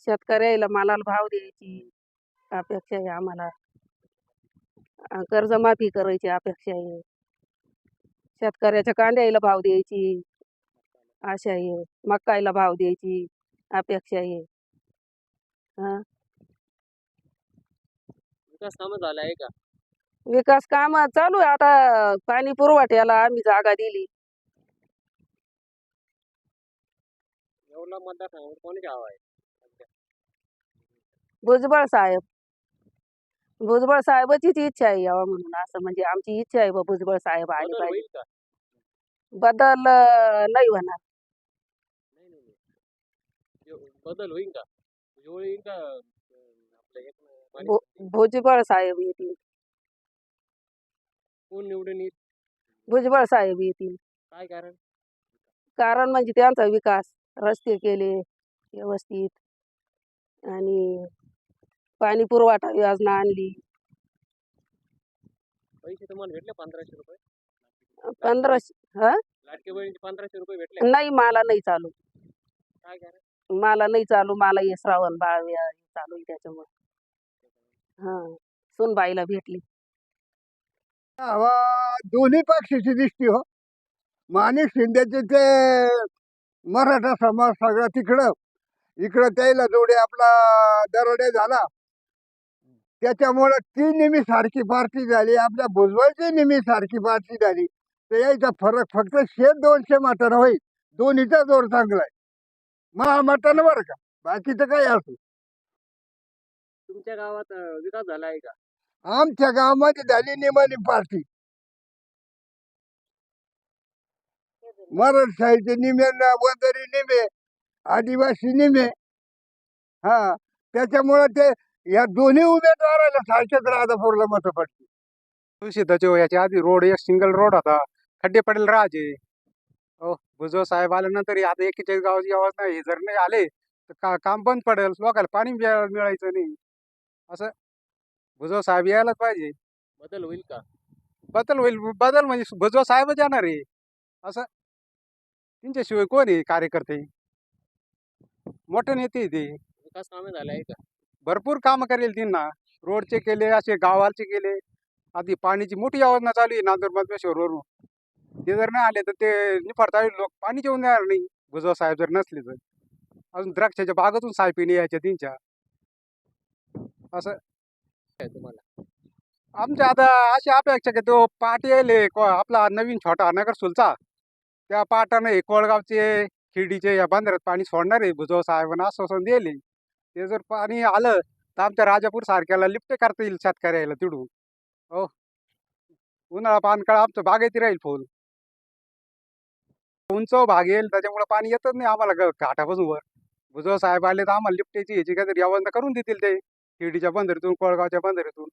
शेतकऱ्याला मालाला भाव द्यायची अपेक्षा आहे आम्हाला. कर्जमाफी करायची अपेक्षा आहे. शेतकऱ्याच्या कांद्याला भाव द्यायची आशा आहे. मकाईला भाव द्यायची अपेक्षा आहे. हा? विकास कामं झाला आहे का? विकास काम चालू आहे. आता पाणी पुरवठ्याला आम्ही जागा दिली. मतदारसंघामध्ये कोणाची हवा आहे? भुजबळ साहेब. भुजबळ साहेबाचीच इच्छा आहे यावं म्हणून असं म्हणजे आमची इच्छा आहे बा भुजबळ साहेब आले बदल पाहिजे. बदल नाही होणार. बदल होईल का? भु- भुजबळ साहेब येतील. कोण निवडून येईल? भुजबळ साहेब येतील. काय कारण? कारण म्हणजे त्यांचा विकास रस्ते केले व्यवस्थित आणि पाणी पुरवठा योजना आणली. पैसे तुम्हाला भेटले पंधराशे रुपये? पंधराशे हा? लाटके बहिणीचे पंधराशे रुपये भेटले? नाही मला नाही चालू. काय मला नाही चालू मला हे श्रावण बाळ हे चालू आहे त्याच्यामुळे. हा सुनबाईला भेटली. हवा दोन्ही पक्षाची दिसती हो. माणिक शिंदेचे ते मराठा समाज सगळा तिकडं. इकडं त्याला जोडे आपला दरोडे झाला. त्याच्यामुळं ती नेहमी सारखी पार्टी झाली आपल्या भुजबळची नेहमी सारखी पार्टी झाली. तर यायचा फरक फक्त शे दोनशे मतानं होईल. दोन्हीचा जोर चांगला आहे. महामतानं बरं का? बाकीचं काही असो. तुमच्या गावात अं, विकास झाला आहे का? आमच्या गावामध्ये झाली निमानी पार्टी. मराठशाहीचे निमे न वंजारी निमे आदिवासी निमे हा त्याच्यामुळं ते या दोन्ही उमेदवाराला सारखेच राधापूरला मतं पडली. दूषिताचे याच्या आधी रोड एक सिंगल रोड होता. खड्डे पडेल राहायचे हो भुजबळ साहेब आल्यानंतर आता एकेचाळीस गावाची आवाज नाही. जर नाही आले तर का काम बंद पडेल? लोकांना पाणी मिळा- मिळायचं नाही. असं भुजबळ साहेब यायलाच पाहिजे. बदल होईल का? बदल होईल. बदल म्हणजे भुजबळ साहेबच येणार आहे. असं त्यांच्याशिवाय कोण आहे कार्यकर्ते? मोठे नेते ते. विकास कामे झाले आहे का? भरपूर कामं करेल त्यांना. रोडचे केले असे गावाचे केले. आधी पाण्याची मोठी योजना चालू आहे नांदूर मधमेश्वरवरून ते जर नाही आले तर ते निफाडता लोक पाणी जेवून देणार नाही. भुजव साहेब जर नसले तर. अजून द्राक्षाच्या बागातून सायपिणी यायच्या त्यांच्या. असं. तुम्हाला आमच्या आता अशी अपेक्षा की तो पाट यायले आपला नवीन छोटा नगर सुलचा. त्या पाटानं कोळगावचे खिडीचे या बंदरात पाणी सोडणार आहे. भुजव साहेबांना आश्वासन दिले. ते जर पाणी आलं तर आमच्या राजापूर सारख्याला लिफ्ट करता येईल शेतकऱ्याला तिडून. हो. उन्हाळा पानकाळ आमचं बागेत राहील फुल. उंच भाग येईल त्याच्यामुळे पाणी येतच नाही आम्हाला ग- घाटापासून वर. भुजव साहेब आले तर आम्हाला लिफ्टेची ह्याची काहीतरी व्यवस्था करून देतील ते खिडीच्या बंदरीतून कोळगावच्या बंदरीतून.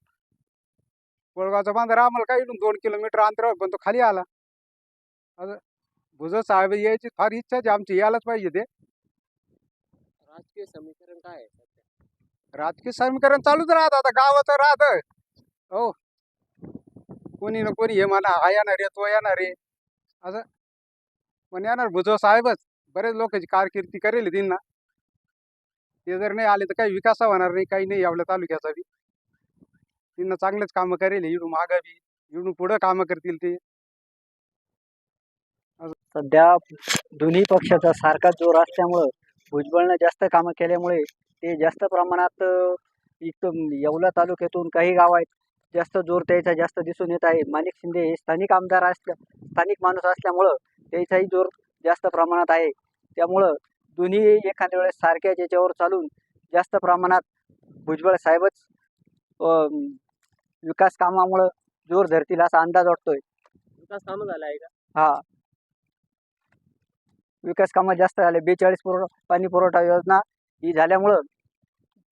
कोळगावचा बांधार आम्हाला काही दोन किलोमीटर अंतरावर पण तो खाली आला. असं साहेब यायची फार इच्छा आहे आमची यायलाच पाहिजे ते. राजकीय समीकरण काय आहे सध्या? राजकीय समीकरण चालूच राहत आता गावाचं राहत. हो. कोणी ना कोणी हे म्हणा हा येणार आहे तो येणार आहे. असं. पण येणार भुजबळ साहेबच. बरेच लोकांची कारकिर्दी करेल त्यांना. ते जर नाही आले तर काही विकास होणार नाही काही नाही आपल्या तालुक्याचा बी. त्यांना चांगलेच कामं करेल इडून मागं बी. इडून पुढं कामं करतील ते. सध्या दोन्ही पक्षाचा सारखाच जोर असल्यामुळं भुजबळनं जास्त कामं केल्यामुळे ते जास्त प्रमाणात अ, इथं येवला तालुक्यातून काही गाव आहेत जास्त जोर त्याचा जास्त दिसून येत आहे. माणिक शिंदे हे स्थानिक आमदार असल्या स्थानिक माणूस असल्यामुळं त्याचाही जोर जास्त प्रमाणात आहे. त्यामुळं दोन्ही एखाद्या वेळेस सारख्याच याच्यावर चालून जास्त प्रमाणात भुजबळ साहेबच विकास कामामुळं जोर धरतील असा अंदाज वाटतोय. विकास कामं झाला आहे का? हा. विकास कामं जास्त झाले. बेचाळीस पुरव पाणी पुरवठा योजना ही झाल्यामुळं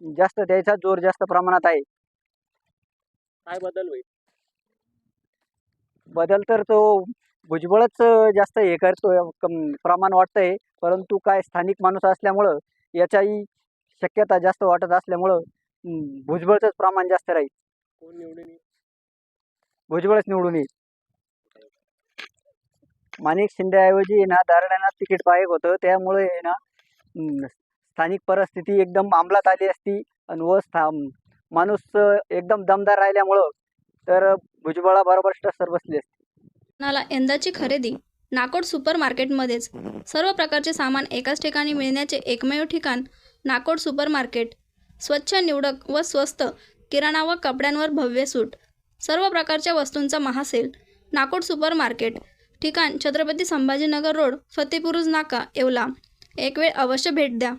जास्त त्याचा जोर जास्त प्रमाणात आहे. काय बदल होईल? बदल तर तो भुजबळच जास्त हे करतोय कम- प्रमाण वाटतंय परंतु काय स्थानिक माणूस असल्यामुळं याच्याही शक्यता जास्त वाटत असल्यामुळं भुजबळचंच प्रमाण जास्त राहील. कोण निवडून येईल? भुजबळच निवडून येईल. माणिक शिंदेऐवजी ना दारड्यांना तिकीट पाहिजे होतं. त्यामुळे ना स्थानिक परिस्थिती एकदम अंमलात आली असती आणि व स्था माणूस एकदम दमदार राहिल्यामुळं तर भुजबळाबरोबर स्टसर बसली असती. मला यंदाची खरेदी नाकोड सुपर मार्केटमध्येच सर्व प्रकारचे सामान एकाच ठिकाणी मिळण्याचे एकमेव ठिकाण नाकोड सुपर मार्केट स्वच्छ निवडक व स्वस्त किराणा व कपड्यांवर भव्य सूट. सर्व प्रकारच्या वस्तूंचा महासेल नाकोड सुपर मार्केट ठिकाण छत्रपती संभाजीनगर रोड फतेपुरुज नाका येवला. एक वेळ अवश्य भेट द्या.